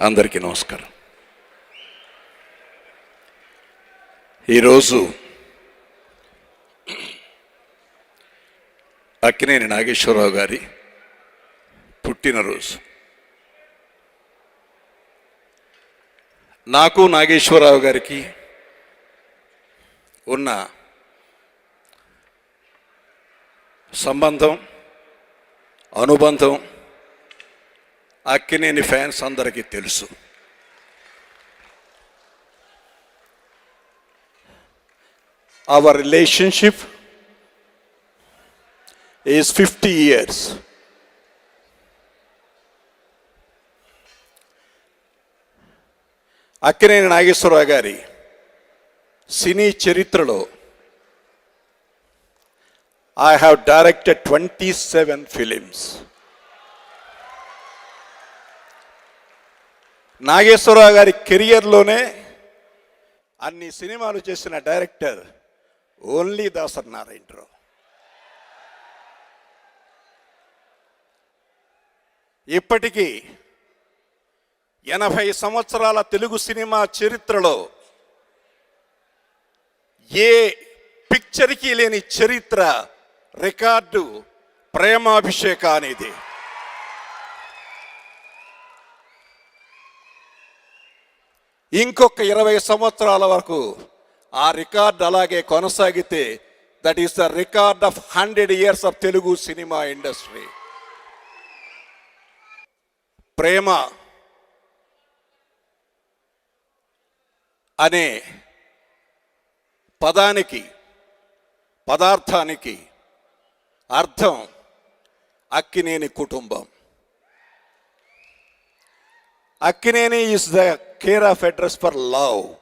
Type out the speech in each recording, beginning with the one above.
అందరికీ నమస్కారం. ఈరోజు అక్కినేని నాగేశ్వరరావు గారి పుట్టినరోజు. నాకు నాగేశ్వరరావు గారికి ఉన్న సంబంధం అనుబంధం అక్కినేని ఫ్యాన్స్ అందరికీ తెలుసు. Our relationship is fifty years Akkineni Nageswara Rao గారి సినీ చరిత్రలో I have directed twenty seven films Nageswara Rao గారి కెరియర్లోనే అన్ని సినిమాలు చేసిన డైరెక్టర్ ఓన్లీ దాసర్ నారాయణరావు. ఇప్పటికీ ఎనభై సంవత్సరాల తెలుగు సినిమా చరిత్రలో ఏ పిక్చర్కి లేని చరిత్ర రికార్డు ప్రేమాభిషేక అనేది ఇంకొక ఇరవై సంవత్సరాల వరకు ఆ రికార్డ్ అలాగే కొనసాగితే that is the record of hundred years of Telugu cinema industry ప్రేమ అనే పదానికి పదార్థానికి అర్థం అక్కినేని కుటుంబం. Akkineni is the care of address for love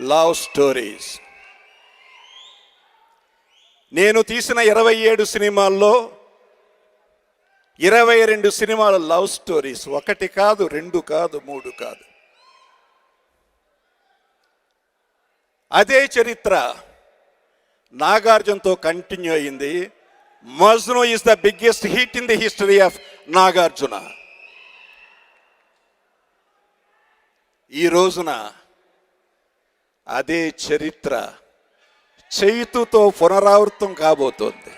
love stories నేను తీసిన ఇరవై ఏడు సినిమాల్లో ఇరవై రెండు సినిమాల లవ్ స్టోరీస్ ఒకటి కాదు రెండు కాదు మూడు కాదు. అదే చరిత్ర నాగార్జునతో కంటిన్యూ అయింది. Majnu is the biggest hit in the history of Nagarjuna. ఈ రోజున అదే చరిత్ర చైతుతో పునరావృతం కాబోతోంది.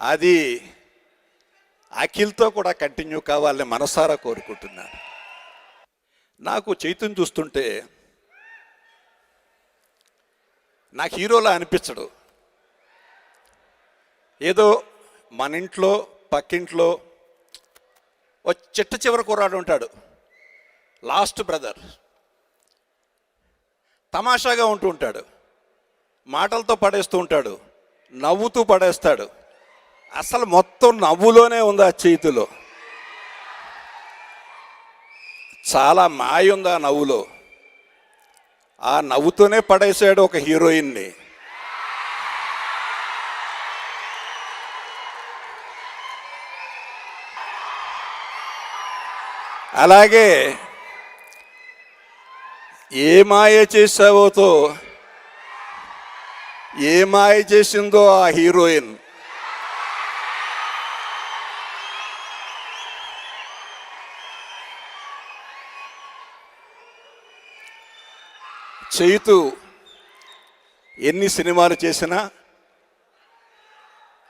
అది అఖిల్తో కూడా కంటిన్యూ కావాలని మనసారా కోరుకుంటున్నాను. నాకు చైతుని చూస్తుంటే నాకు హీరోలా అనిపించడు. ఏదో మన ఇంట్లో పక్కింట్లో ఓ చిట్ట చివరి కుర్రాడు ఉంటాడు. Last brother. తమాషాగా ఉంటూ ఉంటాడు. మాటలతో పడేస్తూ ఉంటాడు. నవ్వుతూ పడేస్తాడు. అసలు మొత్తం నవ్వులోనే ఉంది ఆ చేతిలో. చాలా మాయ ఉంది ఆ నవ్వులో. ఆ నవ్వుతూనే పడేశాడు ఒక హీరోయిన్ని. అలాగే ఏ మాయ చేసావోతో ఏ మాయ చేసిందో ఆ హీరోయిన్? చేయుతూ ఎన్ని సినిమాలు చేసినా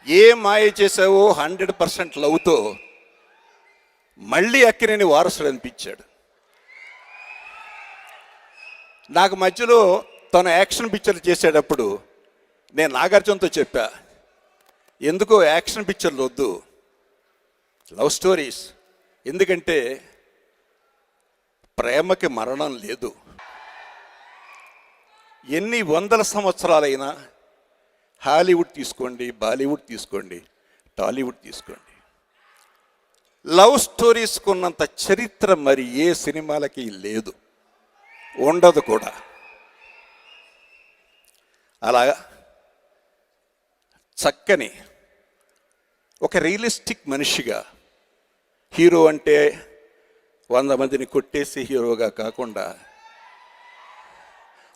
ఏ మాయ చేసావో హండ్రెడ్ పర్సెంట్ లవ్తో మళ్ళీ అక్కినేని వారసుడు అనిపించాడు. నాకు మధ్యలో తను యాక్షన్ పిక్చర్లు చేసేటప్పుడు నేను నాగార్జునతో చెప్పా ఎందుకో యాక్షన్ పిక్చర్లు వద్దు లవ్ స్టోరీస్ ఎందుకంటే ప్రేమకి మరణం లేదు. ఎన్ని వందల సంవత్సరాలైనా హాలీవుడ్ తీసుకోండి బాలీవుడ్ తీసుకోండి టాలీవుడ్ తీసుకోండి. లవ్ స్టోరీస్కి ఉన్నంత చరిత్ర మరి ఏ సినిమాలకి లేదు. ఉండదు కూడా. అలాగా? చక్కని ఒక రియలిస్టిక్ మనిషిగా హీరో అంటే వంద మందిని కొట్టేసి హీరోగా కాకుండా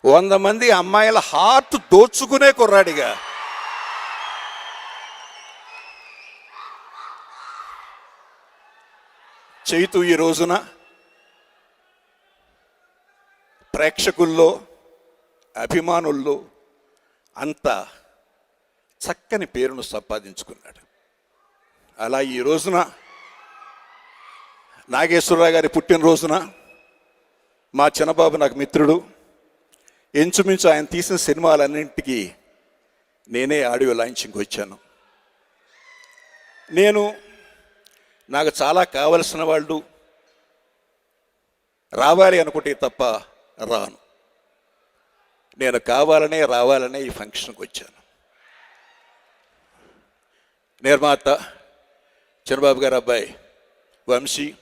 వంద మంది అమ్మాయిల హార్ట్ దోచుకునే కుర్రాడిగా చైతు ఈ రోజున ప్రేక్షకుల్లో అభిమానుల్లో అంత చక్కని పేరును సంపాదించుకున్నాడు. అలా ఈ రోజున నాగేశ్వరరావు గారి పుట్టినరోజున మా చిన్నబాబు నాకు మిత్రుడు. ఇంచుమించు ఆయన తీసిన సినిమాలన్నింటికి నేనే ఆడియో లాంచింగ్కి వచ్చాను. నేను నాకు చాలా కావలసిన వాళ్ళు రావాలి అనుకుంటే తప్ప రాను. నేను కావాలనే రావాలనే ఈ ఫంక్షన్కి వచ్చాను. నిర్మాత చంద్రబాబు గారు అబ్బాయి Vamsi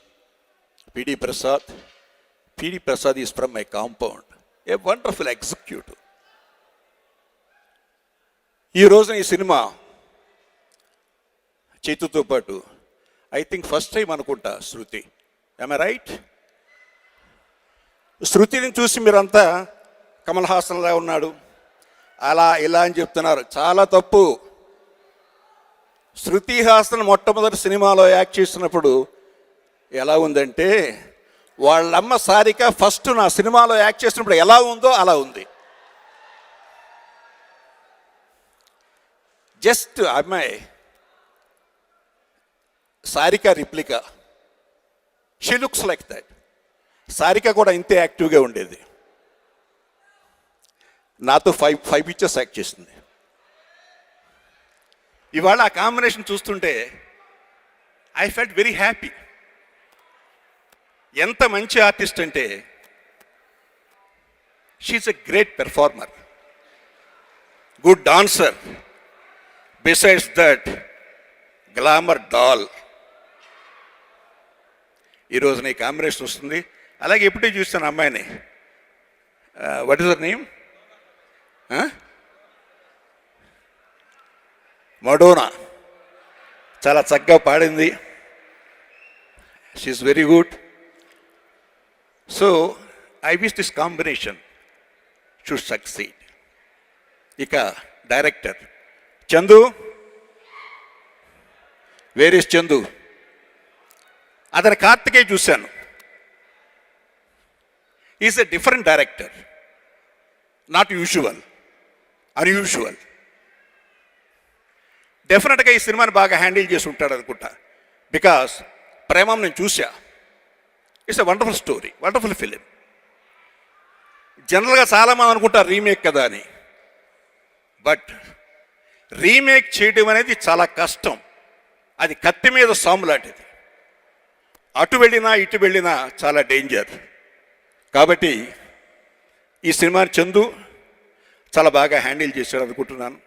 PD Prasad PD Prasad is from my compound. A wonderful executive. ఈ రోజున ఈ సినిమా చేతుతో పాటు ఐ థింక్ ఫస్ట్ టైం అనుకుంటా శృతి. ఐ రైట్ శృతిని చూసి మీరంతా కమల్ హాసన్లా ఉన్నాడు. అలా ఇలా అని చెప్తున్నారు. చాలా తప్పు. శృతి హాసన్ మొట్టమొదటి సినిమాలో యాక్ట్ చేసినప్పుడు ఎలా ఉందంటే వాళ్ళమ్మ సారిక ఫస్ట్ నా సినిమాలో యాక్ట్ చేసినప్పుడు ఎలా ఉందో అలా ఉంది. జస్ట్ అమ్మాయి Sarika replica. She looks like that Sarika కూడా ఇంతే యాక్టివ్గా ఉండేది. నాతో ఫైవ్ ఫైవ్ పిక్చర్స్ యాక్ట్ చేసింది. ఇవాళ ఆ కాంబినేషన్ చూస్తుంటే ఐ ఫెల్ట్ వెరీ హ్యాపీ ఎంత మంచి ఆర్టిస్ట్ అంటే she's a great performer good dancer besides that glamour doll ఈరోజు నీ కాంబినేషన్ వస్తుంది. అలాగే ఇప్పుడే చూస్తాను అమ్మాయిని. What is her name Madonna చాలా చక్కగా పాడింది. She's very good so I wish this combination should succeed ఇక director Chandu? Where is Chandu అతని కార్తికేయ చూశాను. Is a different director not usual unusual డెఫినెట్గా ఈ సినిమాని బాగా హ్యాండిల్ చేసి ఉంటాడు అనుకుంటా. బికాస్ ప్రేమం నేను చూసా it's a wonderful story wonderful film జనరల్గా చాలామంది అనుకుంటారు రీమేక్ కదా అని. బట్ రీమేక్ చేయడం అనేది చాలా కష్టం. అది కత్తి మీద సాము లాంటిది. అటు వెళ్ళినా ఇటు వెళ్ళినా చాలా డేంజర్. కాబట్టి ఈ సినిమాని చందు చాలా బాగా హ్యాండిల్ చేశాడు అనుకుంటున్నాను.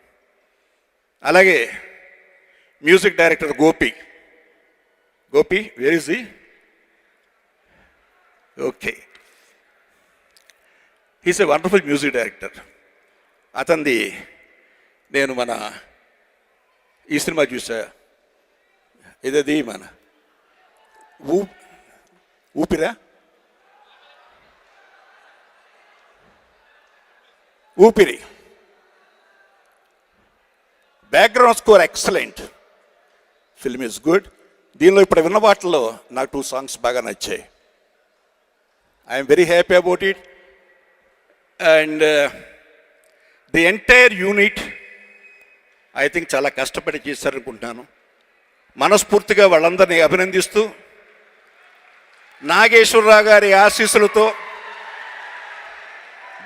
అలాగే music director Gopi. Gopi where is okay he's a wonderful music director అతనిది నేను మన ఈ సినిమా చూసా. ఇదది మన ఊ ఊపిరా? Oopiri. Background score excellent film is good దీనిలో ఇప్పుడు విన్న వాటిలో నాకు టూ సాంగ్స్ బాగా నచ్చాయి. I'm very happy about it and the entire unit I think చాలా కష్టపడి చేశారనుకుంటున్నాను. మనస్ఫూర్తిగా వాళ్ళందరినీ అభినందిస్తూ నాగేశ్వరరావు గారి ఆశీస్సులతో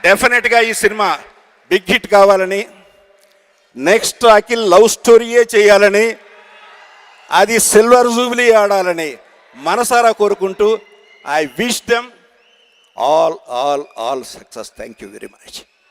డెఫినెట్గా ఈ సినిమా బిగ్ హిట్ కావాలని నెక్స్ట్ అఖిల్ లవ్ స్టోరీయే చేయాలని అది సిల్వర్ జూబ్లీ ఆడాలని మనసారా కోరుకుంటూ I wish them all all all success thank you very much